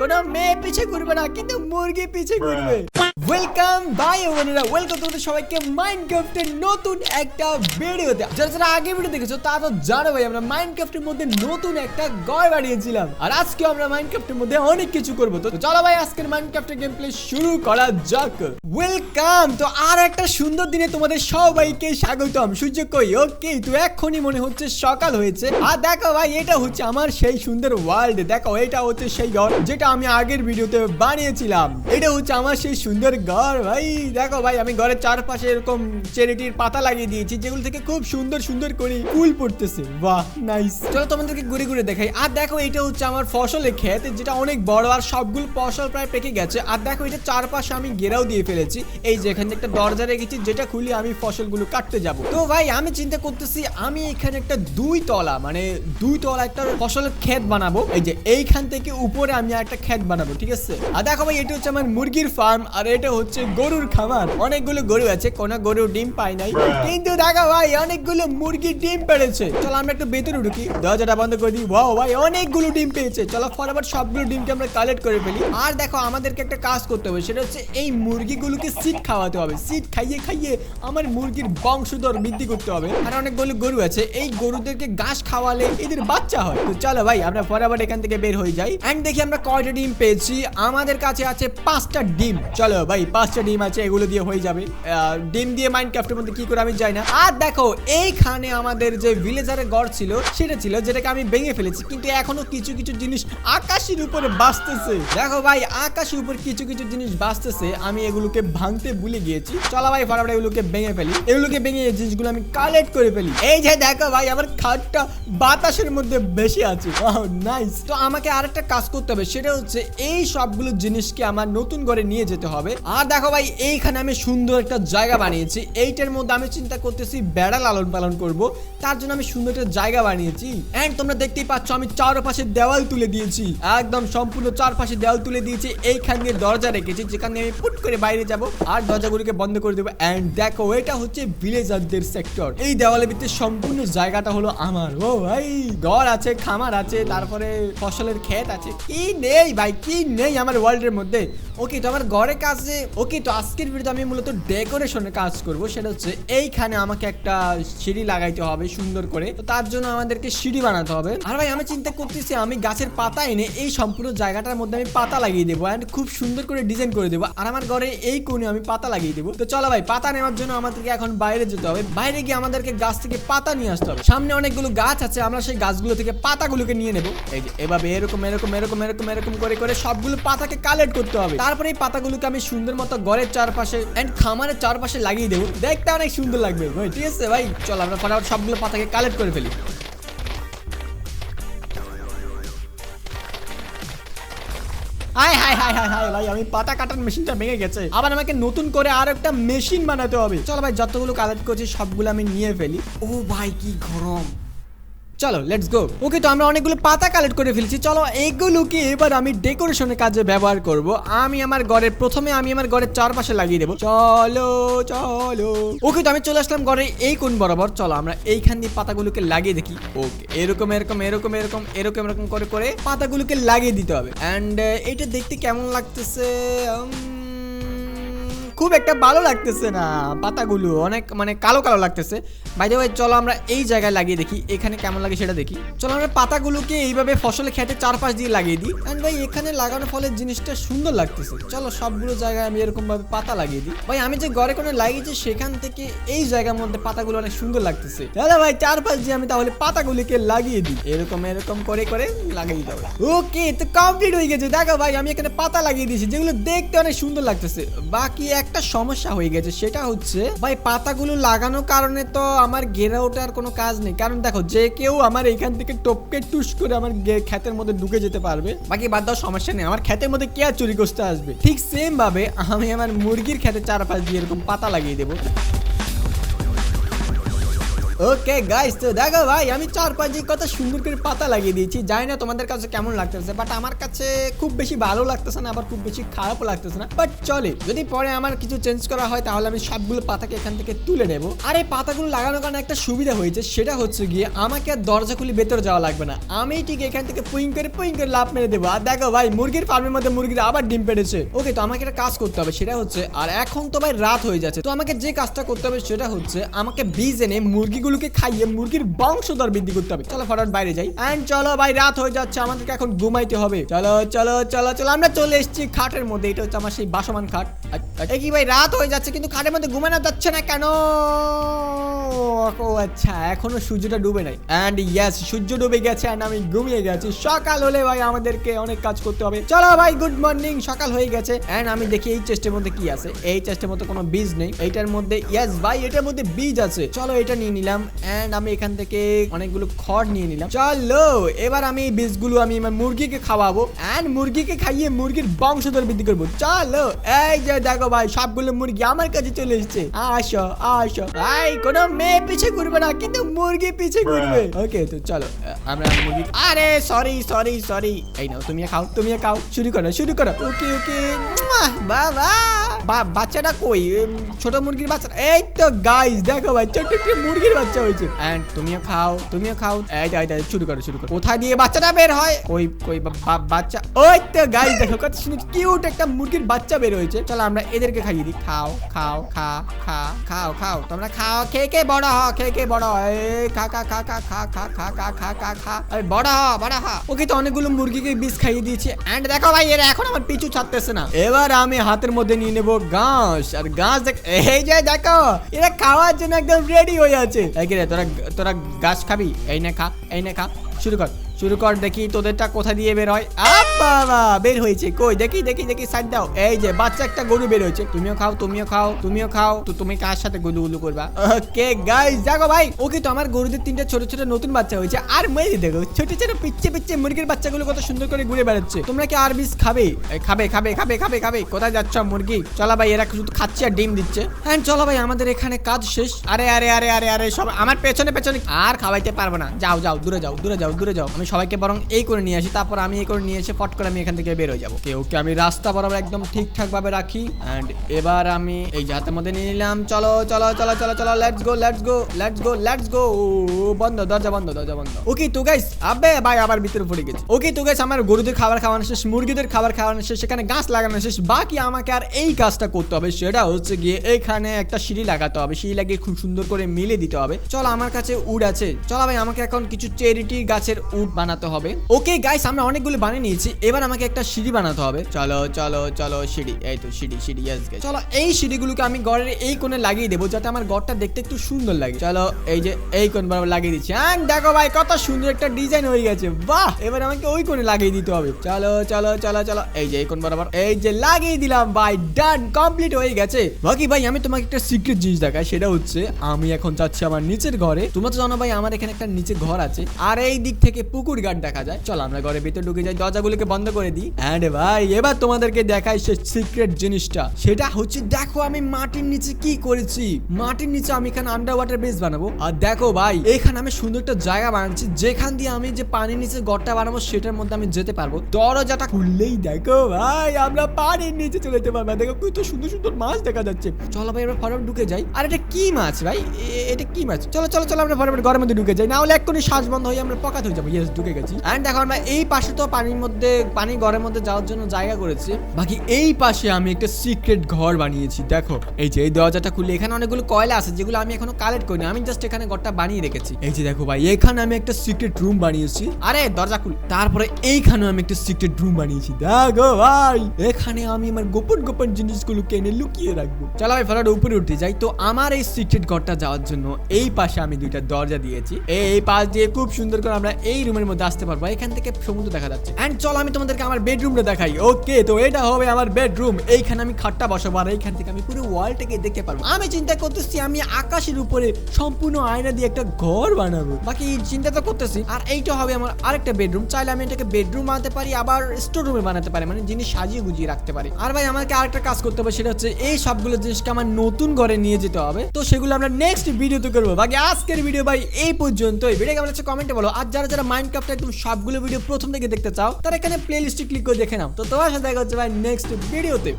কোনো মেয়ে পিছে ঘুরবে না কিন্তু মুরগি পিছে ঘুরবে। ওয়েলকাম বোনেরা। ওয়েলকাম তোমাদের সবাইকে মাইনক্রাফটের নতুন একটা ভিডিওতে। যারা যারা আগে ভিডিও দেখেছ তারা তো জানো ভাই আমরা মাইনক্রাফটের মধ্যে নতুন একটা গড় আর আজকে আমরা মাইনক্রাফটের মধ্যে অনেক কিছু করব। তো চলো ভাই আজকের মাইনক্রাফটের গেম প্লে শুরু করা যাক। ওয়েলকাম তো আর একটা সুন্দর দিনে তোমাদের সবাইকে স্বাগতম। সূর্য কই? ওকে তো এখনই মনে হচ্ছে সকাল হয়েছে। আর দেখো ভাই এটা হচ্ছে আমার সেই সুন্দর ওয়ার্ল্ড দেখো এটা হচ্ছে সেই ঘর যেটা আমি আগের ভিডিওতে বানিয়েছিলাম। এটা হচ্ছে আমার সেই সুন্দর ঘর ভাই। দেখো ভাই, আমি ঘরের চারপাশে এরকম চেরিটির পাতা লাগিয়ে দিয়েছি, যেগুলো থেকে খুব সুন্দর সুন্দর করে ফুল পড়তেছে। বাহ নাইস চলো তোমাদেরকে ঘুরে ঘুরে দেখাই। আর দেখো, এটা হচ্ছে আমার ফসলের ক্ষেত, যেটা অনেক বড়, আর সবগুলো ফসল প্রায় পেকে গেছে। আর দেখো, এটা চারপাশে আমি ঘেরাও দিয়ে ফেলেছি। এই যে এখানে একটা দরজা রেখেছি, যেটা খুলে আমি ফসলগুলো কাটতে যাব। তো ভাই, আমি চিন্তা করতেছি, আমি এখানে একটা দুই তলা মানে দুই তলা একটা ফসলের ক্ষেত বানাবো। এই যে এইখান থেকে উপরে আমি একটা ক্ষেত বানাবো, ঠিক আছে? আর দেখো ভাই, এটা হচ্ছে আমার মুরগির ফার্ম আর এটা হচ্ছে গরুর খামার। অনেকগুলো গরু আছে, কোনো গরু ডিম পাই নাই। কিন্তু দেখো ভাই, অনেকগুলো মুরগির ডিম পেড়েছে। চলো আমরা একটু ভেতরে ঢুকি। দরজাটা বন্ধ করে দিই। ওয়াও ভাই, অনেকগুলো ডিম পেয়েছে। চলো ফটাফট সবগুলো ডিমকে আমরা কালেক্ট করে ফেলি। আর দেখো, আমাদেরকে একটা কাজ করতে হবে, সেটা হচ্ছে এই মুরগিগুলোকে সিট খাওয়াতে হবে। সিট খাইয়ে খাইয়ে আমার মুরগির বংশধর বৃদ্ধি করতে হবে। আর অনেকগুলো গরু আছে, এই গরুদেরকে ঘাস খাওয়ালে এদের বাচ্চা হয়। তো চলো ভাই, আমরা ফটাফট এখান থেকে বের হয়ে যাই। এন্ড দেখি আমরা কয়টা ডিম পেয়েছি। আমাদের কাছে আছে পাঁচটা ডিম। চলো ভাই, পাঁচটা ডিম আছে, এগুলো দিয়ে হয়ে যাবে। ডিম দিয়ে মাইন্ড ক্রাফটের মধ্যে কি করে আমি যাই না? আর দেখো, এইখানে আমাদের যে ভিলেজারের গড় ছিল, সেটা ছিল যেটাকে আমি ভেঙে ফেলেছি। কিন্তু এখনও কিছু কিছু জিনিস আকাশের উপরে বাঁচতেছে। দেখো ভাই, আকাশের উপর কিছু কিছু জিনিস বাঁচতেছে। আমি এগুলোকে ভাঙতে ভুলে গিয়েছি। চলো ভাই, ফটাফট এগুলোকে ভেঙে ফেলি। এগুলোকে ভেঙে জিনিসগুলো আমি কালেক্ট করে ফেলি। এই যে দেখো ভাই, আমার খাটটা বাতাসের মধ্যে বেশি আছে। নাইস তো আমাকে আরেকটা কাজ করতে হবে, সেটা হচ্ছে এই সবগুলো জিনিসকে আমার নতুন করে নিয়ে যেতে হবে। আর দেখো ভাই, এইখানে আমি সুন্দর একটা জায়গা বানিয়েছি। এইটার মধ্যে আমি চিন্তা করতেছি বেড়া লালন পালন করব। তার জন্য আমি সুন্দর একটা জায়গা বানিয়েছি। এন্ড তোমরা দেখতেই পাচ্ছ আমি চারপাশে দেওয়াল তুলে দিয়েছি। একদম সম্পূর্ণ চারপাশে দেওয়াল তুলে দিয়েছি। এইখান দিয়ে দরজা রেখেছি, যেখানে আমি পুট করে বাইরে যাব। আর দরজাগুলিকে বন্ধ করে দেবো। এন্ড দেখো, এটা হচ্ছে ভিলেজারদের সেক্টর এই দেওয়ালের ভিতরে সম্পূর্ণ জায়গাটা হলো আমার। ও ভাই, ঘর আছে, খামার আছে, তারপরে ফসলের ক্ষেত আছে। কি নেই ভাই, কি নেই আমার ওয়ার্ল্ডের মধ্যে? ওকে, তো আমার ঘরে কাজে ওকে, তো আজকের ভিডিওতে আমি মূলত ডেকোরেশনের কাজ করব, সেটা হচ্ছে এইখানে আমাকে একটা সিঁড়ি লাগাইতে হবে সুন্দর করে। তো তার জন্য আমাদেরকে সিঁড়ি বানাতে হবে। আর ভাই, আমি চিন্তা করতেছি, আমি গাছের পাতা এনে এই সম্পূর্ণ জায়গাটার মধ্যে আমি পাতা লাগিয়ে দেবো অ্যান্ড খুব সুন্দর করে ডিজাইন করে দেবো। আর আমার ঘরে এই কোণে আমি পাতা লাগিয়ে দেবো। তো চলো ভাই, পাতা নেওয়ার জন্য আমাদেরকে এখন বাইরে যেতে হবে। বাইরে গিয়ে আমাদেরকে গাছ থেকে পাতা নিয়ে আসতে হবে। সামনে অনেকগুলো গাছ আছে, আমরা সেই গাছগুলো থেকে পাতাগুলোকে নিয়ে নেব। এই যে, এভাবে এরকম এরকম এরকম এরকম এরকম করে করে সবগুলো পাতাকে কালেক্ট করতে হবে। তারপরে এই পাতাগুলোকে আমি সুন্দর মতো ঘরের চারপাশে এন্ড খামারের চারপাশে লাগিয়ে দেবো। দেখতে অনেক সুন্দর লাগবে। ভাই, ঠিক আছে ভাই, চল আমরা ফটাফট সবগুলো পাতাকে কালেক্ট করে ফেলি। আমি পাতা কাটার মেশিনটা ভেঙে গেছে। আবার আমাকে নতুন করে আর একটা মেশিন বানাতে হবে। চলো ভাই, যতগুলো কালেক্ট করছি, সবগুলো আমি নিয়ে ফেলি। ও ভাই, কি গরম। চলো লেটস গো ওকে তো আমরা অনেকগুলো পাতা কালেক্ট করে ফেলেছি। চলো এইগুলোকে এবার আমি ডেকোরেশনের কাজে ব্যবহার করব। আমি আমার ঘরের প্রথমে আমি আমার ঘরের চারপাশে লাগিয়ে দেবো। চলো চলো। ওকে তো আমি চলে আসলাম ঘরে এই কোন বরাবর। চলো, আমরা এইখান দিয়ে পাতাগুলোকে লাগিয়ে দেখি। ওকে এরকম এরকম এরকম এরকম এরকম এরকম করে করে পাতাগুলোকে লাগিয়ে দিতে হবে। অ্যান্ড এটা দেখতে কেমন লাগতেছে? খুব একটা ভালো লাগতেছে না পাতাগুলো, অনেক মানে কালো কালো লাগতেছে। বাইরে ভাই চলো আমরা এই জায়গায় লাগিয়ে দেখি, এখানে কেমন লাগে সেটা দেখি। চলো আমরা পাতাগুলোকে এইভাবে ফসলে খেতে চারপাশ দিয়ে লাগিয়ে দিই। অ্যান্ড ভাই, এখানে লাগানোর ফলে জিনিসটা সুন্দর লাগতেছে। চলো সবগুলো জায়গায় আমি এরকম ভাবে পাতা লাগিয়ে দিই। ভাই, আমি যে ঘরে কোনো লাগিয়েছি, সেখান থেকে এই জায়গার মধ্যে পাতাগুলো অনেক সুন্দর লাগতেছে। দাদা ভাই, চারপাশ দিয়ে আমি তাহলে পাতাগুলিকে লাগিয়ে দিই। এরকম এরকম করে করে লাগিয়ে দিতে হবে ওকে তো কমপ্লিট হয়ে গেছে। দেখো ভাই, আমি এখানে পাতা লাগিয়ে দিয়েছি, যেগুলো দেখতে অনেক সুন্দর লাগতেছে। বাকি একটা সমস্যা হয়ে গেছে, সেটা হচ্ছে, ভাই, পাতাগুলো লাগানোর কারণে তো আমার গেরা ওঠার কোনো কাজ নেই। কারণ দেখো, যে কেউ আমার এখান থেকে টপকে টুস করে আমার ক্ষেতের মধ্যে ঢুকে যেতে পারবে, বাকি বাদ দাও সমস্যা নেই। আমার ক্ষেতের মধ্যে কে আর চুরি করতে আসবে? ঠিক সেম ভাবে আমি আমার মুরগির ক্ষেতে চারপাশ দিয়ে এরকম পাতা লাগিয়ে দেবো। ওকে গাইস তো দেখো ভাই, আমি চার পাঁচে কত সুন্দর করে পাতা লাগিয়ে দিয়েছি। জানি না তোমাদের কাছে কেমন লাগতেছে বাট আমার কাছে খুব বেশি ভালো লাগতেছে না, আবার খুব বেশি খারাপও লাগতেছে না। বাট চলে, যদি পরে আমার কিছু চেঞ্জ করা হয়, তাহলে আমি সবগুলো পাতাকে এখান থেকে তুলে নেব। আর এই পাতাগুলো লাগানোর কারণে একটা সুবিধা হয়েছে, সেটা হচ্ছে গিয়ে আমাকে আর দরজা খুলে ভেতরে যাওয়া লাগবে না। আমি ঠিক এখান থেকে পুইং করে পুইং করে লাভ মেরে দেবো। আর দেখো ভাই, মুরগির ফার্মের মধ্যে মুরগির আবার ডিম পেড়েছে। ওকে তো আমাকে একটা কাজ করতে হবে, সেটা হচ্ছে, আর এখন তো ভাই রাত হয়ে যাচ্ছে, তো আমাকে যে কাজটা করতে হবে, সেটা হচ্ছে, আমাকে বীজ এনে মুরগিগুলোকে খাইয়ে মুরগির বংশধর বৃদ্ধি করতে হবে। চলো ফটাফট বাইরে যাই। এন্ড চলো ভাই, রাত হয়ে যাচ্ছে, আমাদেরকে এখন ঘুমাইতে হবে। চলো চলো চলো চলো, আমরা চলে এসেছি খাটের মধ্যে। এটা হচ্ছে আমার সেই বাসমান খাট। কি ভাই, রাত হয়ে যাচ্ছে, কিন্তু খাটের মধ্যে ঘুমানো যাচ্ছে না কেন? ও আচ্ছা এখনও সূর্যটা ডুবে নাই। এন্ড ইয়েস সূর্য ডুবে গেছে এন্ড আমি ঘুমিয়ে গেছি। সকাল হলে ভাই, আমাদেরকে অনেক কাজ করতে হবে। চলো ভাই গুড মর্নিং সকাল হয়ে গেছে। এন্ড আমি দেখি এই চেস্টের মধ্যে কি আছে। এই চেস্টের মধ্যে কোনো বীজ নেই। এইটার মধ্যে ইয়েস ভাই, এটার মধ্যে বীজ আছে। চলো এটা নিয়ে নিলাম। এন্ড আমি এখান থেকে অনেকগুলো খড় নিয়ে নিলাম। চলো, এবার আমি এই বীজগুলো আমি আমার মুরগিকে খাওয়াবো। এন্ড মুরগিকে খাইয়ে মুরগির বংশধর বৃদ্ধি করব। চলো, এই যে দেখো ভাই সবগুলো মুরগি আমার কাছে চলে এসছে। আসো আসো। ভাই কোনো মেয়ে পিছে ঘুরবে না কিন্তু মুরগি পিছে ঘুরবে। ওকে তো চলো আমরা মুরগি আরে সরি সরি সরি এই নাও তুমি খাও তুমি খাও। শুরু করো শুরু করো। ওকে ওকে বাবা। বাচ্চাটা কই ছোট মুরগির বাচ্চা এই তো গাইস দেখো ভাই একটি মুরগির বাচ্চা হয়েছে এন্ড তুমিও খাও তুমিও খাও এই এই শুরু করো শুরু করো কোথায় দিয়ে বাচ্চাটা বের হয় বা- বা- বাচ্চা ওই তো গাইস দেখো কত সুন্দর কিউট একটা মুরগির বাচ্চা বের হয়েছে চলো আমরা এদেরকে খাইয়ে দিই খাও খাও খা খা খাও খাও তোমরা খাও খেয়ে খেয়ে বড় হ খেয়ে খেয়ে বড় হ এই খা খা খা খা খা খা খা খা খা খা খা বড় হ বড় হ ওকে তো অনেকগুলো মুরগিকে বিষ খাইয়ে দিয়েছি এন্ড দেখো ভাই এরা এখন আমার পিছু ছাড়তেছে না এবার আমি হাতের মধ্যে নিয়ে নেব ঘাস আর ঘাস দেখ, এই যে দেখো, এরা খাওয়ার জন্য একদম রেডি হয়ে আছে। তোরা তোরা ঘাস খাবি? এই না খা, এই না খা, শুরু কর। শুরু কর দেখি তোদেরটা কোথা দিয়ে বের হয়। বাবা বের হয়েছে। কই? দেখি দেখি দেখি, সাইড দাও। এই যে, বাচ্চা একটা গরু বের হয়েছে। তুমিও খাও তুমিও খাও তুমিও খাও। তো তুমি কার সাথে গুলু গুলু করবা? ওকে গাইস দেখো ভাই। ওকে তো আমার গরুদের তিনটা ছোট ছোট নতুন বাচ্চা হয়েছে। আর মেয়ে দেখো, ছোট ছোট পিচ্ছে পিচ্ছে মুরগির বাচ্চাগুলো কত সুন্দর করে ঘুরে বেড়াচ্ছে। তোমরা কি আর বিষ খাবে? খাবে খাবে খাবে খাবে খাবে। কোথায় যাচ্ছ মুরগি? চলো ভাই, এরা শুধু খাচ্ছে আর ডিম দিচ্ছে। হ্যাঁ চলো ভাই, আমাদের এখানে কাজ শেষ। আরে আরে আরে আরে আরে, সব আমার পেছনে পেছনে। আর খাওয়াইতে পারব না। যাও যাও, দূরে যাও দূরে যাও দূরে যাও। আমি সবাইকে বরং এই করে নিয়ে আসি তারপর আমি এই করে নিয়ে এসে ফট করে আমি এখান থেকে বের হয়ে যাব। ওকে ওকে আমি রাস্তা বরাবর একদম ঠিকঠাক ভাবে রাখি অ্যান্ড এবার আমি এই হাতের মধ্যে নিয়ে নিলাম। চলো চলো চলো চলো চলো let's go let's go let's go let's go বন্ধ দরজা বন্ধ দরজা বন্ধ। ওকে তো গাইস আবে ভাই আবার ভিতরে পড়ে গেছে। ওকে তো গাইস আমার গরুদের খাবার খাওয়ানো শেষ মুরগিদের খাবার খাওয়ানো শেষ সেখানে গাছ লাগানো শেষ বাকি আমাকে আর এই কাজটা করতে হবে সেটা হচ্ছে গিয়ে এখানে একটা সিঁড়ি লাগাতে হবে সিঁড়ি লাগিয়ে খুব সুন্দর করে মিলে দিতে হবে। চলো আমার কাছে উড আছে। চলো ভাই আমাকে এখন কিছু চেরিটি গাছের উড বানাতে হবে। ওকে গাইস আমরা অনেকগুলো বানিয়ে নিয়েছি। এবার আমাকে একটা সিঁড়ি বানাতে হবে। চলো চলো চলো, সিঁড়ি। এই তো, সিঁড়ি সিঁড়ি ইয়েস চলো, এই সিঁড়িগুলোকে আমি ঘরের এই কোণে লাগিয়ে দেবো যাতে আমার ঘরটা দেখতে একটু সুন্দর লাগে। চলো, এই যে, এই কোণ বরাবর লাগিয়ে দিচ্ছি। হ্যাঁ দেখো ভাই, কত সুন্দর একটা ডিজাইন হয়ে গেছে। বাহ! এবার আমাকে ওই কোণে লাগিয়ে দিতে হবে। চলো চলো চলো চলো। এই যে, এই কোণ বরাবর এই যে, লাগিয়ে দিলাম, ভাই ডান কমপ্লিট হয়ে গেছে। বাকি, ভাই, আমি তোমাকে একটা সিক্রেট জিনিস দেখাই, সেটা হচ্ছে, আমি এখন যাচ্ছি আমার নিচের ঘরে। তোমরা তো জানো, ভাই, আমার এখানে একটা নিচে ঘর আছে। আর এই দিক থেকে পুকুর ঘাট দেখা যায়। চলো, আমরা ঘরের ভিতরে ঢুকে যাই, দরজাগুলোকে বন্ধ করে দিই। অ্যান্ড ভাই, এবার তোমাদেরকে দেখাই সে সিক্রেট জিনিসটা। সেটা হচ্ছে, দেখো আমি মাটির নিচে কি করেছি। মাটির নিচে আমি এখানে আন্ডার ওয়াটার বেস বানাবো। আর দেখো ভাই, এখানে আমি সুন্দর একটা জায়গা বানাচ্ছি, যেখান দিয়ে আমি যে পানির নিচে ঘরটা বানাবো, সেটার মধ্যে আমি যেতে পারব। দরজাটা খুললেই দেখো ভাই, আমরা পানির নিচে চলে যেতে পারব। দেখো কত সুন্দর সুন্দর মাছ দেখা যাচ্ছে। চলো ভাই, আমরা ফটাফট ঢুকে যাই। আর এটা কি মাছ ভাই? এটা কি মাছ? চলো চলো চলো, আমরা ফটাফট ঘরের মধ্যে ঢুকে যাই। না হলে এক্ষুনি শ্বাস বন্ধ হয়ে আমরা পকাত হয়ে যাব। ইয়েস ঢুকে গেছি। অ্যান্ড দেখো আমরা এই পাশে তো পানির মধ্যে পানি ঘরের মধ্যে যাওয়ার জন্য জায়গা করেছি। বাকি এই পাশে আমি একটা সিক্রেট ঘর বানিয়েছি দেখো। এই যে এই দরজাটা খুলে এখানে অনেকগুলো কয়লা আছে যেগুলো আমি এখনও কালেক্ট করিনি। আমি জাস্ট এখানে ঘরটা বানিয়ে রেখেছি। এই যে দেখো ভাই এখানে আমি একটা সিক্রেট রুম বানিয়েছি। আরে দরজা খুল। তারপরে এইখানে আমি একটা সিক্রেট রুম বানিয়েছি দেখো ভাই। এখানে আমি আমার গোপন গোপন জিনিসগুলো কেনে লুকিয়ে রাখব। চলো ভাই ফলার উপরে উঠে যাই। তো আমার এই সিক্রেট ঘরটা যাওয়ার জন্য এই পাশে আমি দুইটা দরজা দিয়েছি। এই পাশ দিয়ে খুব সুন্দর করে আমরা এই রুমে রুমের মধ্যে আসতে পারব, এখান থেকে সমুদ্র দেখা যাচ্ছে। এন্ড চলো আমি তোমাদেরকে আমার বেডরুমটা দেখাই। ওকে তো এটা হবে আমার বেডরুম এইখানে আমি খাটটা বসাবো আর এইখান থেকে আমি পুরো ওয়ালটাকে দেখতে পারব। আমি চিন্তা করতেছি আমি আকাশের উপরে সম্পূর্ণ আয়না দিয়ে একটা ঘর বানাবো। বাকি চিন্তা তো করতেছি। আর এইটা হবে আমার আরেকটা বেডরুম চাইলে আমি এটাকে বেডরুম বানাতে পারি, আবার স্টোর রুমে বানাতে পারি মানে জিনিস সাজিয়ে গুজিয়ে রাখতে পারি। আর ভাই, আমাকে আরেকটা কাজ করতে হবে, সেটা হচ্ছে এই সবগুলো জিনিসকে আমার নতুন ঘরে নিয়ে যেতে হবে। তো সেগুলো আমরা নেক্সট ভিডিওতে করব। বাকি আজকের ভিডিও ভাই, এই পর্যন্তই। ভিডিও কেমন হচ্ছে কমেন্টে বলো। আর যারা যারা মাইন্ড ক্রাফট একদম সবগুলো ভিডিও প্রথম থেকে দেখতে চাও, তার এখানে প্লে লিস্টে ক্লিক করে দেখে নাও। তো তোমার সাথে দেখা হচ্ছে ভাই নেক্সট ভিডিওতে